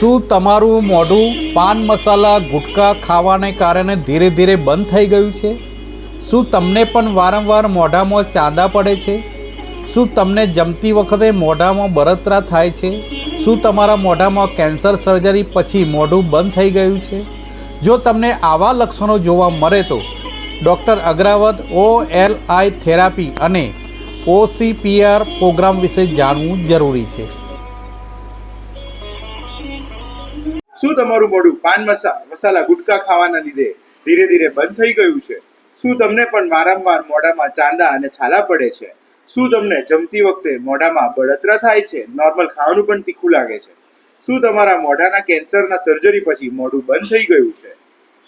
શું તમારું મોઢું પાન મસાલા ગુટખા ખાવાને કારણે ધીરે ધીરે બંધ થઈ ગયું છે? શું તમને પણ વારંવાર મોઢામાં ચાંદા પડે છે? શું તમને જમતી વખતે મોઢામાં બળતરા થાય છે? શું તમારા મોઢામાં કેન્સર સર્જરી પછી મોઢું બંધ થઈ ગયું છે? જો તમને આવા લક્ષણો જોવા મળે તો doctor Agravat O L I therapy અને ઓસીપીઆર પ્રોગ્રામ વિશે જાણવું જરૂરી છે. શું તમારું મોઢું? પાન મસા, મસાલા ગુટકા ખાવાના લીધે ધીરે ધીરે બંધ થઈ ગયું છે. શું તમને પણ વારંવાર મોઢામાં ચાંદા અને છાલા પડે છે? શું તમને જમતી વખતે મોઢામાં બળતરા થાય છે? નોર્મલ ખાવાનું પણ તીખું લાગે છે. શું તમારા મોઢાના કેન્સરના સર્જરી પછી મોઢું બંધ થઈ ગયું છે?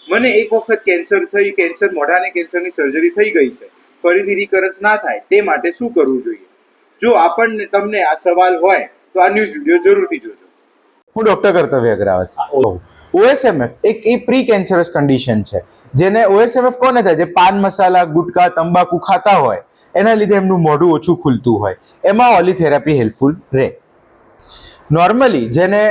મને એક વખત કેન્સર થઈ, કેન્સર, મોઢાને કેન્સરની સર્જરી થઈ ગઈ છે. ફરીથી રિકરન્સ ના થાય, તે માટે શું કરવું જોઈએ? જો આપણને, તમને આ સવાલ હોય, તો આ ન્યૂઝ વીડિયો જરૂરથી જોજો. હું ડોક્ટર કર્તવ્ય અગ્રાવત ઓએસએમએફ એક એ પ્રી કેન્સરસ કન્ડિશન છે. જેને ઓએસએમએફ કોને થાય? જે પાન મસાલા ગુટકા તંબાકુ ખાતા હોય એના લીધે એમનું મોઢું ઓછું ખુલતું હોય. એમાં ઓલી થેરાપી હેલ્પફુલ રહે. નોર્મલી જેને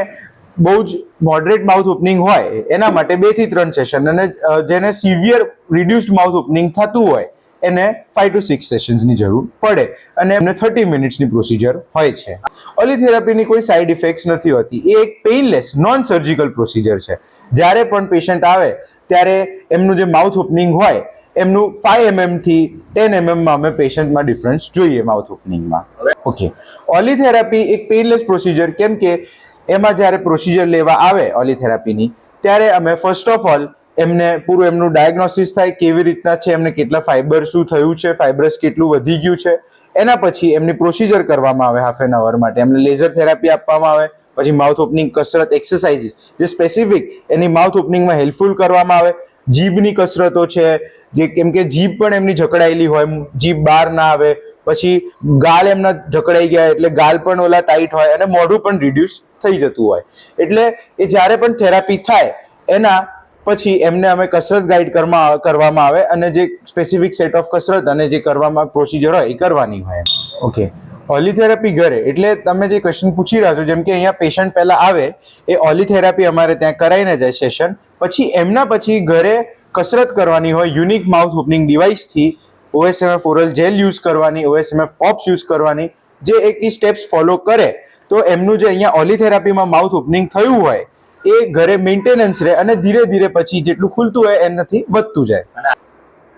બહુ જ મોડરેટ માઉથ ઓપનિંગ હોય એના માટે બેથી ત્રણ સેશન અને જેને સિવિયર રિડ્યુસ્ડ માઉથ ઓપનિંગ થતું હોય એને ફાઈવ ટુ સિક્સ સેશન્સની જરૂર પડે અને એમને થર્ટી મિનિટ્સની પ્રોસિજર હોય છે. ઓલી થેરાપીની કોઈ સાઇડ ઇફેક્ટ્સ નથી હોતી. એ એક પેઇનલેસ નોન સર્જિકલ પ્રોસિજર છે. જ્યારે પણ પેશન્ટ આવે, ત્યારે એમનું જે માઉથ ઓપનિંગ હોય, એમનું ફાઈવ એમએમથી ટેન એમએમમાં અમે પેશન્ટમાં ડિફરન્સ જોઈએ માઉથ ઓપનિંગમાં ઓકે ઓલી થેરાપી એક પેઇનલેસ પ્રોસિજર કેમ કે એમાં જ્યારે પ્રોસિજર લેવા આવે ઓલી થેરાપીની ત્યારે અમે ફર્સ્ટ ઓફ ઓલ એમને પૂરું એમનું ડાયગ્નોસિસ થાય, કેવી રીતના છે, એમને કેટલા ફાઈબર શું થયું છે ફાઈબ્રસ કેટલું વધી ગયું છે, એના પછી એમની પ્રોસિજર કરવામાં આવે હાફ એન અવર માટે. એમને લેઝર થેરાપી આપવામાં આવે, પછી માઉથ ઓપનિંગ કસરત એક્સરસાઇઝીસ જે સ્પેસિફિક એની માઉથ ઓપનિંગમાં હેલ્પફુલ કરવામાં આવે. જીભની કસરતો છે, જે કેમ કે જીભ પણ એમની જકડાયેલી હોય, જીભ બહાર ના આવે, પછી ગાલ એમના જકડાઈ ગયા એટલે ગાલ પણ ઓલા ટાઈટ હોય અને મોઢું પણ રિડ્યુસ થઈ જતું હોય. એટલે એ જ્યારે પણ થેરાપી થાય, એના પછી એમને અમે કસરત ગાઈડ કરવામાં કરવામાં આવે અને જે સ્પેસિફિક સેટ ઓફ કસરત અને જે કરવામાં પ્રોસિજર હોય એ કરવાની હોય. ઓકે ઓલિથેરાપી ઘરે. એટલે તમે જે ક્વેશ્ચન પૂછી રહ્યા છો જેમ કે અહીંયા પેશન્ટ પહેલાં આવે એ ઓલિથેરાપી અમારે ત્યાં કરાવીને જાય સેશન પછી એમના પછી ઘરે કસરત કરવાની હોય યુનિક માઉથ ઓપનિંગ ડિવાઇસથી ઓએસએમએફ ઓરલ જેલ યુઝ કરવાની ઓએસએમએફ પોપ્સ યુઝ કરવાની જે એક સ્ટેપ્સ ફોલો કરે તો એમનું જે અહીંયા ઓલિથેરાપીમાં માઉથ ઓપનિંગ થયું હોય એ ઘરે મેન્ટેનન્સ રહે અને ધીરે ધીરે પછી જેટલું ખુલતું હોય એનાથી વધતું જાય.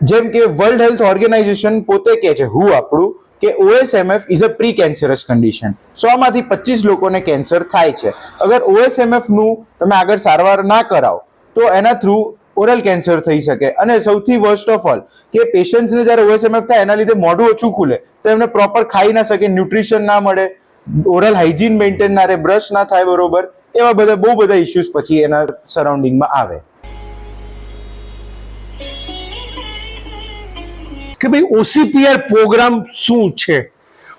જેમ કે વર્લ્ડ હેલ્થ ઓર્ગેનાઇઝેશન પોતે કહે છે, હું આપણું, કે OSMF is a pre cancerous condition સો માંથી પચીસ લોકોને કેન્સર થાય છે. અગર ઓએસએમએફનું તમે આગળ સારવાર ના કરાવો, તો એના થ્રુ ઓરલ કેન્સર થઈ શકે. અને સૌથી વર્સ્ટ ઓફ ઓલ કે પેશન્ટ્સને જ્યારે ઓએસએમએફ થાય, એના લીધે મોઢું ઓછું ખુલે, તો એમને પ્રોપર ખાઈ ના શકે ન્યુટ્રિશન ના મળે ઓરલ હાઇજીન મેન્ટેન ના રહે બ્રશ ના થાય બરોબર એવા બધા બહુ બધા ઇશ્યુઝ પછી એના સરાઉન્ડિંગમાં આવે. કે ભાઈ ઓસીપીઆર પ્રોગ્રામ શું છે?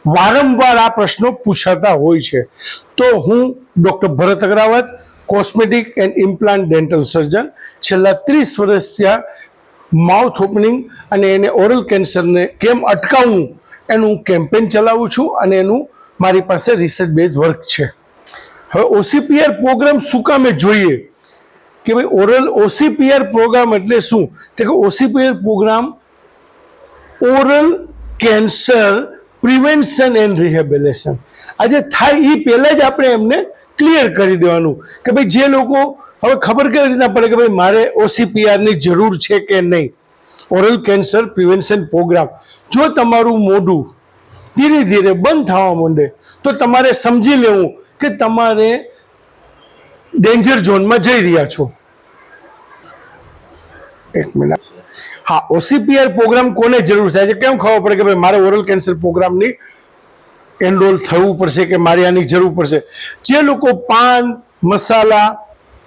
વારંવાર આ પ્રશ્નો પૂછાતા હોય છે. તો હું doctor Bharat Agravat cosmetic and implant dental surgeon છેલ્લા ત્રીસ વર્ષ ત્યાં માઉથ ઓપનિંગ અને એને ઓરલ કેન્સરને કેમ અટકાવવું એનું કેમ્પેન ચલાવું છું અને એનું મારી પાસે રિસર્ચ બેઝ વર્ક છે. હવે ઓસીપીઆર પ્રોગ્રામ શું કામે જોઈએ? કે ભાઈ ઓરલ ઓસીપીઆર પ્રોગ્રામ એટલે શું? તે કે OCPR program oral cancer prevention and rehabilitation આજે થાય એ પહેલાં જ આપણે એમને ક્લિયર કરી દેવાનું. કે ભાઈ જે લોકો, હવે ખબર કેવી રીતના પડે કે ભાઈ મારે ઓસીપીઆરની જરૂર છે કે નહીં? ઓરલ કેન્સર પ્રિવેન્શન પ્રોગ્રામ જો તમારું મોઢું ધીરે ધીરે બંધ થવા માંડે. તો તમારે સમજી લેવું કે તમારે ડેન્જર ઝોનમાં જઈ રહ્યા છો. એક મિનિટ હા ઓસીપીઆર પ્રોગ્રામ કોને જરૂર થાય છે? કેમ ખબર પડે કે ભાઈ મારે ઓરલ કેન્સર પ્રોગ્રામની એનરોલ થવું પડશે કે મારે આની જરૂર પડશે? જે લોકો પાન, મસાલા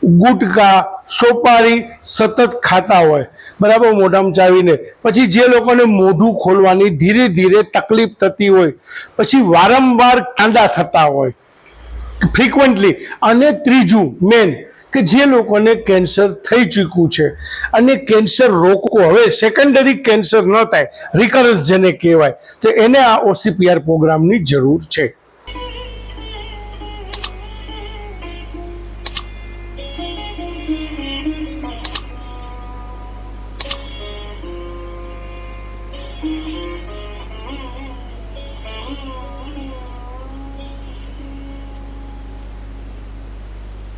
ગુટકા, સોપારી સતત ખાતા હોય. બરાબર, મોઢામાં ચાવીને. પછી જે લોકોને મોઢું ખોલવાની ધીરે ધીરે તકલીફ થતી હોય, પછી વારંવાર કાંડા થતા હોય. ફ્રિકવન્ટલી અને ત્રીજું મેન કે જે લોકોને કેન્સર થઈ ચૂક્યું છે. અને કેન્સર રોકવો. હવે સેકન્ડરી કેન્સર ન થાય રિકરન્સ જેને કહેવાય. તો એને આ ઓસીપીઆર પ્રોગ્રામની જરૂર છે.